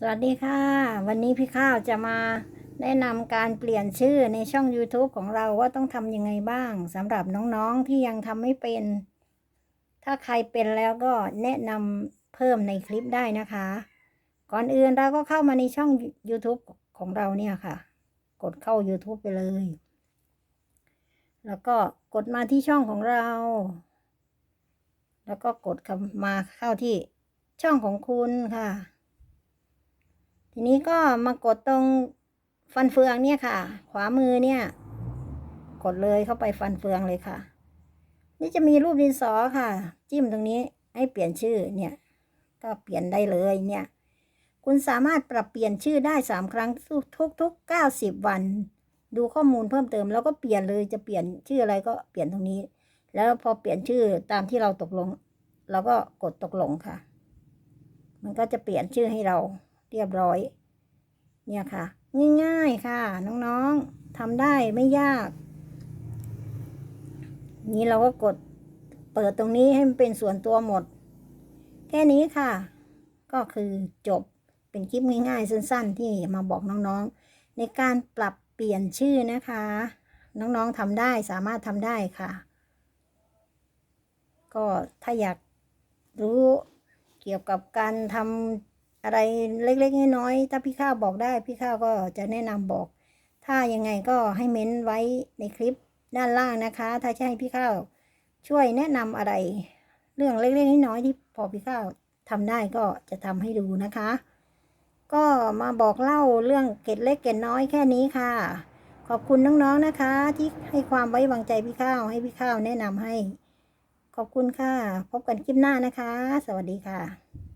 สวัสดีค่ะ วันนี้พี่ข้าวจะมาแนะนำการเปลี่ยนชื่อในช่อง YouTube ของเราว่าต้องทำยังไงบ้างสำหรับน้องๆที่ยังทำไม่เป็น ถ้าใครเป็นแล้วก็แนะนำเพิ่มในคลิปได้นะคะ ก่อนอื่นเราก็เข้ามาในช่อง YouTube ของเราเนี่ยค่ะ กดเข้า YouTube ไปเลย แล้วก็กดมาที่ช่องของเรา แล้วก็กดคำมาเข้าที่ช่องของคุณค่ะ ทีนี้ก็มากดตรงฟันเฟืองเนี่ยค่ะ ขวามือเนี่ย กดเลยเข้าไปฟันเฟืองเลยค่ะ นี่จะมีรูปดินสอค่ะ จิ้มตรงนี้ให้เปลี่ยนชื่อเนี่ย ก็เปลี่ยนได้เลยเนี่ย คุณสามารถปรับเปลี่ยนชื่อได้สามครั้งทุกทุกเก้าสิบวัน ดูข้อมูลเพิ่มเติม แล้วก็เปลี่ยนเลยจะเปลี่ยนชื่ออะไรก็เปลี่ยนตรงนี้ แล้วพอเปลี่ยนชื่อตามที่เราตกลงเราก็กดตกลงค่ะ มันก็จะเปลี่ยนชื่อให้เรา เรียบร้อย เนี่ยค่ะ ง่ายๆค่ะน้องๆทำได้ไม่ยาก นี้เราก็กดเปิดตรงนี้ให้มันเป็นส่วนตัวหมด แค่นี้ค่ะ ก็คือจบเป็นคลิปง่ายๆ สั้น ๆ ที่มาบอกน้องๆ ในการปรับเปลี่ยนชื่อนะคะ น้องๆทำได้สามารถทำได้ค่ะ ก็ถ้าอยากรู้เกี่ยวกับการทำ อะไรเล็กๆน้อยๆถ้าพี่ข้าวบอกได้พี่ข้าวก็จะแนะนำบอก ถ้ายังไงก็ให้เม้นไว้ในคลิปด้านล่างนะคะ ถ้าจะให้พี่ข้าวช่วยแนะนำอะไร เรื่องเล็กๆน้อยๆที่พอพี่ข้าวทำได้ก็จะทำให้ดูนะคะ ก็มาบอกเล่าเรื่องเกร็ดเล็กเกร็ดน้อยแค่นี้ค่ะ ขอบคุณน้องๆนะคะ ที่ให้ความไว้วางใจพี่ข้าวให้พี่ข้าวแนะนำให้ ขอบคุณค่ะ พบกันคลิปหน้านะคะ สวัสดีค่ะ